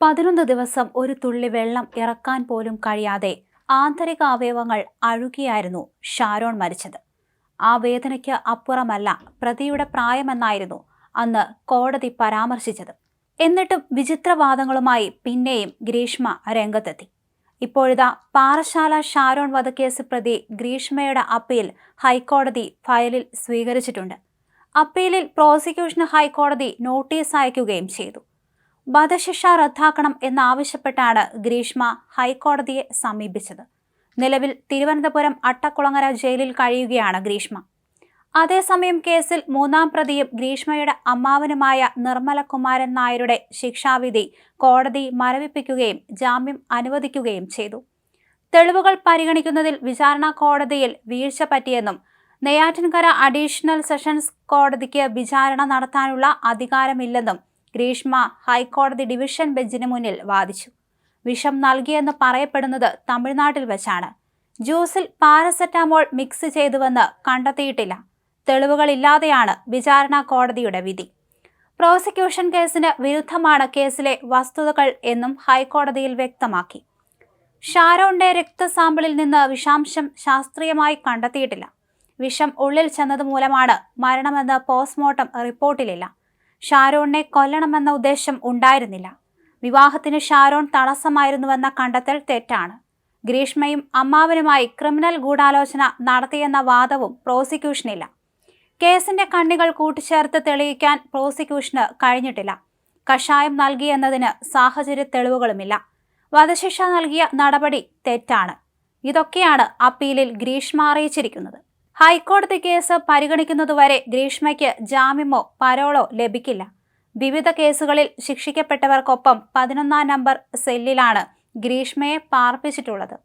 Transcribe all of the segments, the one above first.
പതിനൊന്ന് ദിവസം ഒരു തുള്ളി വെള്ളം ഇറക്കാൻ പോലും കഴിയാതെ ആന്തരിക അവയവങ്ങൾ അഴുകിയായിരുന്നു ഷാരോൺ മരിച്ചത്. ആ വേദനയ്ക്ക് അപ്പുറമല്ല പ്രതിയുടെ പ്രായമെന്നായിരുന്നു അന്ന് കോടതി പരാമർശിച്ചത്. എന്നിട്ടും വിചിത്രവാദങ്ങളുമായി പിന്നെയും ഗ്രീഷ്മ രംഗത്തെത്തി. ഇപ്പോഴിതാ പാറശാല ഷാരോൺ വധക്കേസ് പ്രതി ഗ്രീഷ്മയുടെ അപ്പീൽ ഹൈക്കോടതി ഫയലിൽ സ്വീകരിച്ചിട്ടുണ്ട്. അപ്പീലിൽ പ്രോസിക്യൂഷന് ഹൈക്കോടതി നോട്ടീസ് അയക്കുകയും ചെയ്തു. വധശിക്ഷ റദ്ദാക്കണം എന്നാവശ്യപ്പെട്ടാണ് ഗ്രീഷ്മ ഹൈക്കോടതിയെ സമീപിച്ചത്. നിലവിൽ തിരുവനന്തപുരം അട്ടക്കുളങ്ങര ജയിലിൽ കഴിയുകയാണ് ഗ്രീഷ്മ. അതേസമയം കേസിൽ മൂന്നാം പ്രതിയും ഗ്രീഷ്മയുടെ അമ്മാവനുമായ നിർമ്മലകുമാരൻ നായരുടെ ശിക്ഷാവിധി കോടതി മരവിപ്പിക്കുകയും ജാമ്യം അനുവദിക്കുകയും ചെയ്തു. തെളിവുകൾ പരിഗണിക്കുന്നതിൽ വിചാരണ കോടതിയിൽ വീഴ്ച പറ്റിയെന്നും നെയ്യാറ്റിൻകര അഡീഷണൽ സെഷൻസ് കോടതിക്ക് വിചാരണ നടത്താനുള്ള അധികാരമില്ലെന്നും ഗ്രീഷ്മ ഹൈക്കോടതി ഡിവിഷൻ ബെഞ്ചിന് മുന്നിൽ വാദിച്ചു. വിഷം നൽകിയെന്ന് പറയപ്പെടുന്നത് തമിഴ്നാട്ടിൽ വെച്ചാണ്. ജ്യൂസിൽ പാരസെറ്റാമോൾ മിക്സ് ചെയ്തുവെന്ന് കണ്ടെത്തിയിട്ടില്ല. തെളിവുകളില്ലാതെയാണ് വിചാരണ കോടതിയുടെ വിധി. പ്രോസിക്യൂഷൻ കേസിന് വിരുദ്ധമാണ് കേസിലെ വസ്തുതകൾ എന്നും ഹൈക്കോടതിയിൽ വ്യക്തമാക്കി. ഷാരോണിന്റെ രക്തസാമ്പിളിൽ നിന്ന് വിഷാംശം ശാസ്ത്രീയമായി കണ്ടെത്തിയിട്ടില്ല. വിഷം ഉള്ളിൽ ചെന്നത് മൂലമാണ് മരണമെന്ന് പോസ്റ്റ്മോർട്ടം റിപ്പോർട്ടിലില്ല. ഷാരോണിനെ കൊല്ലണമെന്ന ഉദ്ദേശം ഉണ്ടായിരുന്നില്ല. വിവാഹത്തിന് ഷാരോൺ തടസ്സമായിരുന്നുവെന്ന കണ്ടെത്തൽ തെറ്റാണ്. ഗ്രീഷ്മയും അമ്മാവനുമായി ക്രിമിനൽ ഗൂഢാലോചന നടത്തിയെന്ന വാദവും പ്രോസിക്യൂഷനില്ല. കേസിന്റെ കണ്ണികൾ കൂട്ടിച്ചേർത്ത് തെളിയിക്കാൻ പ്രോസിക്യൂഷന് കഴിഞ്ഞിട്ടില്ല. കഷായം നൽകിയെന്നതിന് സാഹചര്യ തെളിവുകളുമില്ല. വധശിക്ഷ നൽകിയ നടപടി തെറ്റാണ്. ഇതൊക്കെയാണ് അപ്പീലിൽ ഗ്രീഷ്മ അറിയിച്ചിരിക്കുന്നത്. ഹൈക്കോടതി കേസ് പരിഗണിക്കുന്നതുവരെ ഗ്രീഷ്മയ്ക്ക് ജാമ്യമോ പരോളോ ലഭിക്കില്ല. വിവിധ കേസുകളിൽ ശിക്ഷിക്കപ്പെട്ടവർക്കൊപ്പം പതിനൊന്നാം നമ്പർ സെല്ലിലാണ് ഗ്രീഷ്മയെ പാർപ്പിച്ചിട്ടുള്ളത്.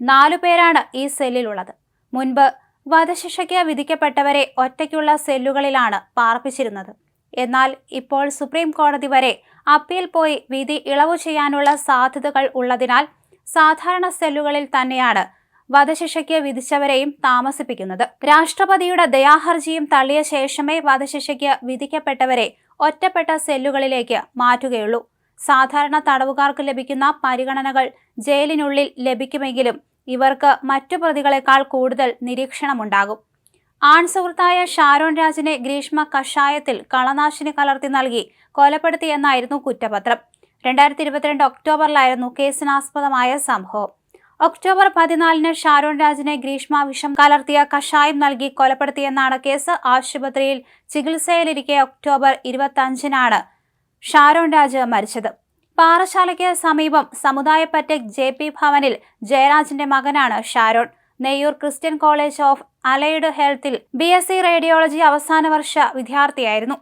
നാലു പേരാണ് ഈ സെല്ലിലുള്ളത്. മുൻപ് വധശിക്ഷയ്ക്ക് വിധിക്കപ്പെട്ടവരെ ഒറ്റയ്ക്കുള്ള സെല്ലുകളിലാണ് പാർപ്പിച്ചിരുന്നത്. എന്നാൽ ഇപ്പോൾ സുപ്രീം കോടതി വരെ അപ്പീൽ പോയി വിധി ഇളവു ചെയ്യാനുള്ള സാധ്യതകൾ ഉള്ളതിനാൽ സാധാരണ സെല്ലുകളിൽ തന്നെയാണ് വധശിക്ഷയ്ക്ക് വിധിച്ചവരെയും താമസിപ്പിക്കുന്നത്. രാഷ്ട്രപതിയുടെ ദയാഹർജിയും തള്ളിയ ശേഷമേ വധശിക്ഷയ്ക്ക് വിധിക്കപ്പെട്ടവരെ ഒറ്റപ്പെട്ട സെല്ലുകളിലേക്ക് മാറ്റുകയുള്ളൂ. സാധാരണ തടവുകാർക്ക് ലഭിക്കുന്ന പരിഗണനകൾ ജയിലിനുള്ളിൽ ലഭിക്കുമെങ്കിലും ഇവർക്ക് മറ്റു പ്രതികളെക്കാൾ കൂടുതൽ നിരീക്ഷണമുണ്ടാകും. ആൺ സുഹൃത്തായ ഷാരോൺ രാജിനെ ഗ്രീഷ്മ കഷായത്തിൽ കളനാശിനി കലർത്തി നൽകി കൊലപ്പെടുത്തിയെന്നായിരുന്നു കുറ്റപത്രം. രണ്ടായിരത്തി ഇരുപത്തിരണ്ട് ഒക്ടോബറിലായിരുന്നു കേസിനാസ്പദമായ സംഭവം. ഒക്ടോബർ പതിനാലിന് ഷാരോൺ രാജിനെ ഗ്രീഷ്മ വിഷം കലർത്തിയ കഷായം നൽകി കൊലപ്പെടുത്തിയെന്നാണ് കേസ്. ആശുപത്രിയിൽ ചികിത്സയിലിരിക്കെ ഒക്ടോബർ ഇരുപത്തഞ്ചിനാണ് ഷാരോൺ രാജ് മരിച്ചത്. പാറശാലയ്ക്ക് സമീപം സമുദായപ്പറ്റ ജെ പി ഭവനിൽ ജയരാജിന്റെ മകനാണ് Sharon. Neyyoor Christian college of allied ഹെൽത്തിൽ B radiology അവസാന വർഷ വിദ്യാർത്ഥിയായിരുന്നു.